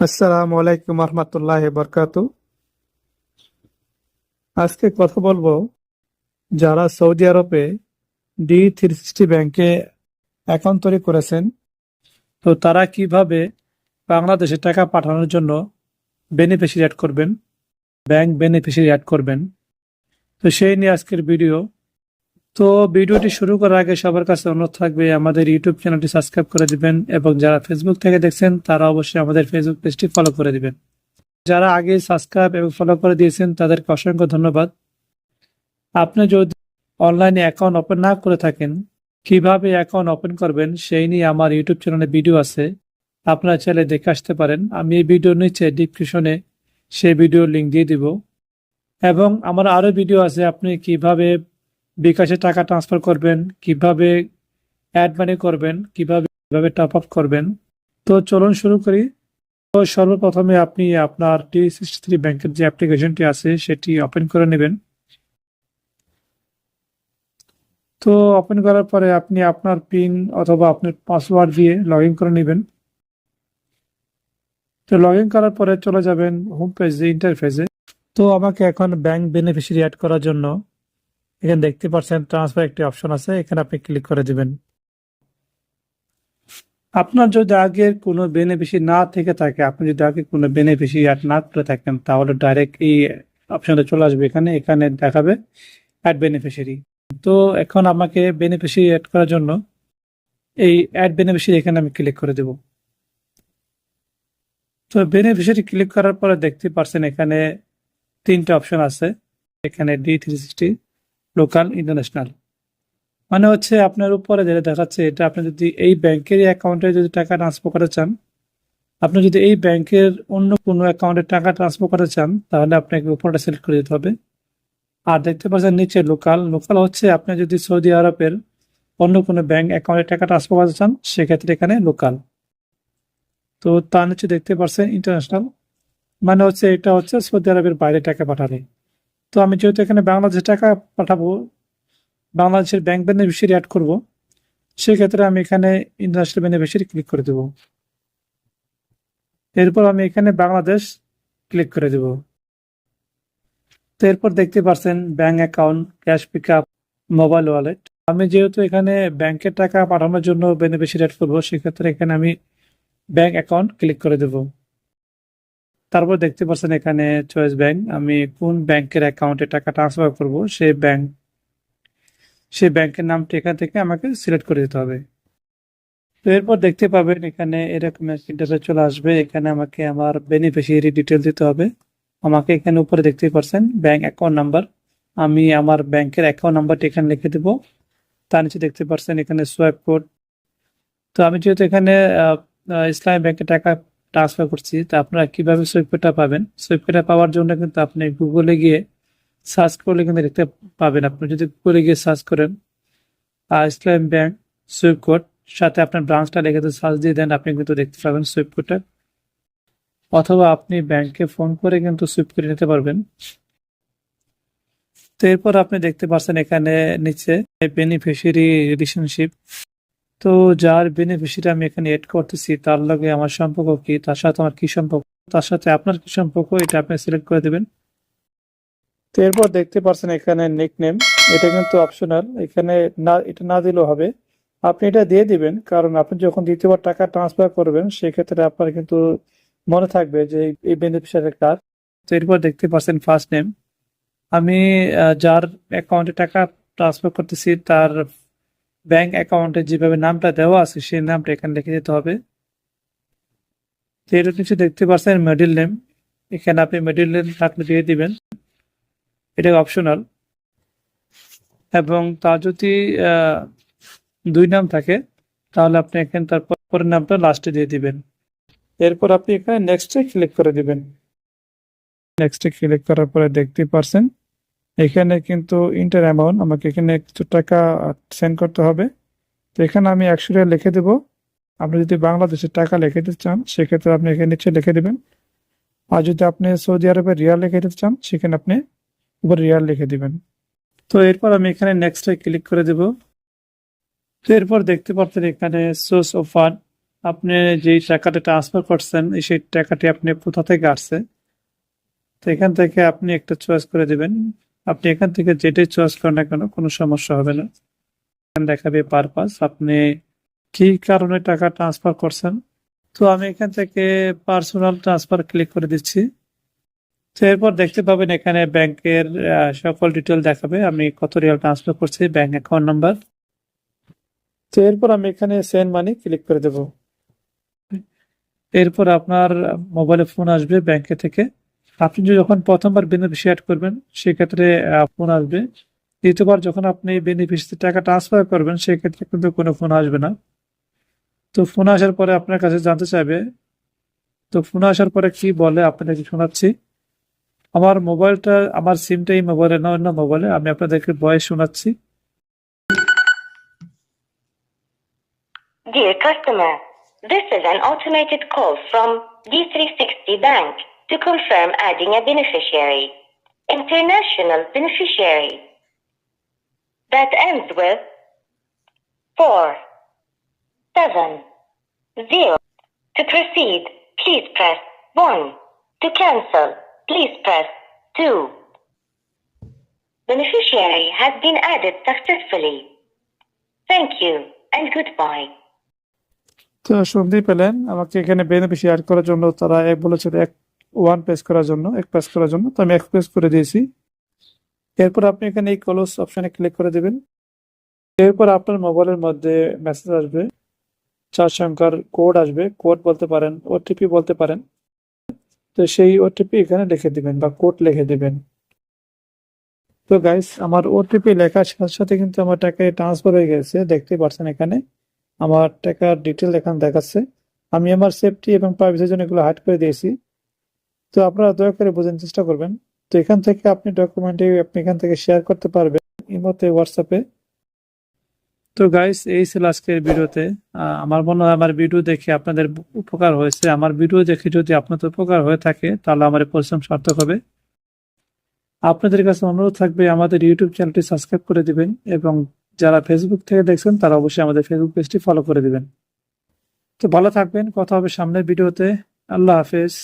আসসালামু আলাইকুম রহমতুল্লাহ বরকাত আজকে কথা বলব যারা সৌদি আরবে ডি থ্রি সিক্সটি ব্যাংকে অ্যাকাউন্ট তৈরি করেছেন, তো তারা কীভাবে বাংলাদেশে টাকা পাঠানোর জন্য বেনিফিশিয়ারি অ্যাড করবেন, ব্যাংক বেনিফিশিয়ারি অ্যাড করবেন? তো সেই নিয়ে আজকের ভিডিও তো ভিডিওটি শুরু করার আগে সবার কাছে অনুরোধ থাকবে আমাদের ইউটিউব চ্যানেলটি সাবস্ক্রাইব করে দিবেন এবং যারা ফেসবুক থেকে দেখছেন, তারা অবশ্যই আমাদের ফেসবুক পেজটি ফলো করে দিবেন। যারা আগে সাবস্ক্রাইব এবং ফলো করে দিয়েছেন, তাদেরকে অসংখ্য ধন্যবাদ। আপনি যদি অনলাইনে অ্যাকাউন্ট ওপেন না করে থাকেন, কীভাবে অ্যাকাউন্ট ওপেন করবেন সেই নিয়ে আমার ইউটিউব চ্যানেলে ভিডিও আছে। আপনারা চাইলে দেখে আসতে পারেন। আমি এই ভিডিওর নিচে ডিসক্রিপশনে সেই ভিডিওর লিঙ্ক দিয়ে দিব। এবং আমার আরও ভিডিও আছে, আপনি কীভাবে বিকাশে টাকা ট্রান্সফার করবেন, কীভাবে অ্যাড মানি করবেন, কীভাবে কীভাবে টপ আপ করবেন। তো চলুন শুরু করি। তো সর্বপ্রথমে আপনি আপনার টি সিক্সটি থ্রি ব্যাংকের যে অ্যাপ্লিকেশনটি আছে, সেটি ওপেন করে নেবেন। তো ওপেন করার পরে আপনি আপনার পিন অথবা আপনার পাসওয়ার্ড দিয়ে লগ ইন করে নেবেন। তো লগ ইন করার পরে চলে যাবেন হোম পেজে ইন্টারফেসে তো আমাকে এখন ব্যাংক বেনিফিশিয়ারি অ্যাড করার জন্য এখানে দেখতে পাচ্ছেন ট্রান্সফার একটি অপশন আছে, এখানে আপনি ক্লিক করে দিবেন। আপনার যদি আগের কোনো বেনিফিশি না থেকে থাকে, আপনি যদি আগে কোনো বেনিফিশি অ্যাড না করে থাকেন, তাহলে ডাইরেক্ট এই অপশনটা চলে আসবে এখানে এখানে দেখাবে অ্যাড বেনিফিশিয়ারি তো এখন আমাকে বেনিফিশিয়ারি অ্যাড করার জন্য এই অ্যাড বেনিফিশিয়ারি এখানে আমি ক্লিক করে দেব। তো বেনিফিশিয়ারি ক্লিক করার পরে দেখতে পাচ্ছেন এখানে তিনটে অপশন আছে, এখানে D three sixty local international মানে হচ্ছে আপনার উপরে যেটা দেখাচ্ছে, এটা আপনি যদি এই ব্যাংকের অ্যাকাউন্টে যদি টাকা ট্রান্সফার করতে চান, আপনি যদি এই ব্যাংকের অন্য কোনো অ্যাকাউন্টে টাকা ট্রান্সফার করতে চান, তাহলে আপনাকে উপরটা সিলেক্ট করে দিতে হবে। আর দেখতে পাচ্ছেন নিচে লোকাল লোকাল হচ্ছে আপনি যদি সৌদি আরবের অন্য কোনো ব্যাংক অ্যাকাউন্টে টাকা ট্রান্সফার করতে চান, সেক্ষেত্রে এখানে লোকাল তো তার নিচে দেখতে পাচ্ছেন ইন্টারন্যাশনাল মানে হচ্ছে এটা হচ্ছে সৌদি আরবের বাইরে টাকা পাঠালে তো আমি যেহেতু এখানে বাংলাদেশে টাকা পাঠাবো, বাংলাদেশের ব্যাংক বেনিফিশিয়ারি অ্যাড করব, সেক্ষেত্রে আমি এখানে ইন্টারন্যাশনাল বেনিফিশিয়ারি ক্লিক করে দেব। এরপর আমি এখানে বাংলাদেশ ক্লিক করে দেব। তো এরপর দেখতে পাচ্ছেন bank account cash pick up mobile wallet আমি যেহেতু এখানে ব্যাংকের টাকা পাঠানোর জন্য বেনিফিশিয়ারি অ্যাড করব, সেক্ষেত্রে এখানে আমি ব্যাংক অ্যাকাউন্ট ক্লিক করে দেবো। তারপর দেখতে পাচ্ছেন এখানে চয়েস ব্যাংক। আমি কোন ব্যাংকের অ্যাকাউন্টে টাকা ট্রান্সফার করব, সেই ব্যাংক, সেই ব্যাংকের নামটি এখান থেকে আমাকে সিলেক্ট করে দিতে হবে। তো এরপর দেখতে পাবেন এখানে এরকম ইন্টারফেস চলে আসবে। এখানে আমাকে আমার বেনিফিশিয়ারি ডিটেল দিতে হবে। আমাকে এখানে উপরে দেখতে পাচ্ছেন ব্যাংক অ্যাকাউন্ট নাম্বার আমি আমার ব্যাংকের অ্যাকাউন্ট নাম্বারটি এখানে লিখে দেবো। তার নিচে দেখতে পাচ্ছেন এখানে সোয়াইপ কোড তো আমি যেহেতু এখানে ইসলামী ব্যাংকে টাকা ট্রান্সফার করছি, তা আপনারা কীভাবে সুইপটা পাবেন? সুইপটা পাওয়ার জন্য কিন্তু আপনি গুগলে গিয়ে সার্চ করলে কিন্তু দেখতে পাবেন। আপনি যদি গুগলে গিয়ে সার্চ করেন আর ইসলাম ব্যাংক সুইপ কোড সাথে আপনার ব্রাঞ্চটা লিখে সার্চ দিয়ে দেন, আপনি কিন্তু দেখতে পাবেন সুইপ কোডটা অথবা আপনি ব্যাংকে ফোন করে কিন্তু সুইপ করে নিতে পারবেন। তো এরপর আপনি দেখতে পাচ্ছেন এখানে নিচে বেনিফিশিয়ারি রিলেশনশিপ তো যার বেনিফিশিয়ারি আমি এখানে এড করতেছি, তার লগে আমার সম্পর্ক কি, তার সাথে আমার কি সম্পর্ক, তার সাথে আপনার কি সম্পর্ক, এটা আপনি সিলেক্ট করে দেবেন। তো এরপর দেখতে পাচ্ছেন এখানে নিক নেম এটা কিন্তু অপশনাল এখানে না, এটা না দিলেও হবে। আপনি এটা দিয়ে দিবেন, কারণ আপনি যখন দ্বিতীয়বার টাকা ট্রান্সফার করবেন, সেক্ষেত্রে আপনার কিন্তু মনে থাকবে যে এই বেনিফিশিয়ারি কার। তো এরপর দেখতে পাচ্ছেন ফার্স্ট নেম আমি যার অ্যাকাউন্টে টাকা ট্রান্সফার করতেছি, তার ব্যাংক অ্যাকাউন্টে যেভাবে নামটা দেওয়া আছে, সেই নামটা এখানে লিখে দিতে হবে। তো এটা নিচে দেখতে পাচ্ছেন মিডিল নেম এখানে আপনি মিডিল নেম থাকলে দিয়ে দিবেন। এটা অপশনাল এবং তার যদি দুই নাম থাকে, তাহলে আপনি এখানে তার পরের নামটা লাস্টে দিয়ে দিবেন। এরপর আপনি এখানে নেক্সটে ক্লিক করে দিবেন। নেক্সটে ক্লিক করার পরে দেখতে পারছেন এখানে কিন্তু ইন্টার অ্যামাউন্ট আমাকে এখানে কিছু টাকা সেন্ড করতে হবে। তো এখানে আমি একশো টাকা লিখে দেবো। আপনি যদি বাংলাদেশের টাকা লিখে দিতে চান, সেক্ষেত্রে আপনি এখানে নিচে লিখে দেবেন। আর যদি আপনি সৌদি আরবের রিয়াল লিখে দিতে চান, সেখানে আপনি উপর রিয়াল লিখে দিবেন। তো এরপর আমি এখানে নেক্সটে ক্লিক করে দেব। তো এরপর দেখতে পাচ্ছেন এখানে সোর্স অফ ফান্ড আপনি যেই টাকাটা ট্রান্সফার করছেন, সেই টাকাটি আপনি কোথা থেকে আসছে? তো এখান থেকে আপনি একটা চয়েস করে দিবেন। আপনি এখান থেকে যেটাই চয়েস করেন না কেন, কোনো সমস্যা হবে না। এখানে দেখাবে পারপাস আপনি কি কারণে টাকা ট্রান্সফার করছেন? তো আমি এখান থেকে পার্সোনাল ট্রান্সফার ক্লিক করে দিচ্ছি। তো এরপর দেখতে পাবেন এখানে ব্যাংকের সকল ডিটেল দেখাবে। আমি কত রিয়াল ট্রান্সফার করছি ব্যাংক অ্যাকাউন্ট নাম্বার তো এরপর আমি এখানে সেন্ড মানি ক্লিক করে দেব। এরপর আপনার মোবাইলে ফোন আসবে ব্যাংকে থেকে। আপনি যখন প্রথমবার বেনিফিশিয়ারি অ্যাড করবেন সেক্ষেত্রে ফোন আসবে। দ্বিতীয়বার যখন আপনি বেনিফিশিয়ারি টাকা ট্রান্সফার করবেন সেক্ষেত্রে কিন্তু কোনো ফোন আসবে না। তো ফোন আসার পরে আপনার কাছে জানতে চাইবে তো ফোন আসার পরে কি বলে আপনাদেরকে শোনাচ্ছি। আমার মোবাইলটা আমার সিমটা এই মোবাইলে না অন্য মোবাইলে। আমি আপনাদেরকে ভয়েস শোনাচ্ছি। Dear customer, this is an automated call from D360 Bank. to confirm adding a beneficiary, international beneficiary, that ends with 4, 7, 0. To proceed, please press 1. To cancel, please press 2. Beneficiary has been added successfully. Thank you and goodbye. তো শুনতেই পেলেন আমাকে এখানে beneficiary add করার জন্য তারা এক বলেছিল এক ওয়ান পেজ করার জন্য, এক পেজ করার জন্য। তো আমি এক পেজ করে দিয়েছি। এরপর আপনি এখানে এই কলস অপশনে ক্লিক করে দেবেন। এরপর আপনার মোবাইলের মধ্যে মেসেজ আসবে। চার সংখ্যার কোড আসবে। কোড বলতে পারেন ওটিপি বলতে পারেন। তো সেই ওটিপি এখানে লিখে দিবেন বা কোড লিখে দিবেন। তো গাইস আমার ওটিপি লেখার সাথে সাথে কিন্তু আমার টাকায় ট্রান্সফার হয়ে গেছে। দেখতেই পাচ্ছেন এখানে আমার টাকার ডিটেল এখানে দেখাচ্ছে। আমি আমার সেফটি এবং প্রাইভেসির জন্য এগুলো হাইড করে দিয়েছি। তো আপনারা দয়া করে বোঝার চেষ্টা করবেন। তো এখান থেকে আপনি ডকুমেন্টে আপনি এখান থেকে শেয়ার করতে পারবেন ইমোতে হোয়াটসঅ্যাপে তো গাইস এই ছিল আজকের ভিডিওতে। আমার মনে হয় আমার ভিডিও দেখে আপনাদের উপকার হয়েছে। আমার ভিডিও দেখে যদি আপনাদের উপকার হয়ে থাকে, তাহলে আমার পরিশ্রম সার্থক হবে। আপনাদের কাছে অনুরোধ থাকবে, আমাদের ইউটিউব চ্যানেলটি সাবস্ক্রাইব করে দিবেন এবং যারা ফেসবুক থেকে দেখছেন, তারা অবশ্যই আমাদের ফেসবুক পেজটি ফলো করে দিবেন। তো ভালো থাকবেন, কথা হবে সামনের ভিডিওতে। আল্লাহ হাফেজ।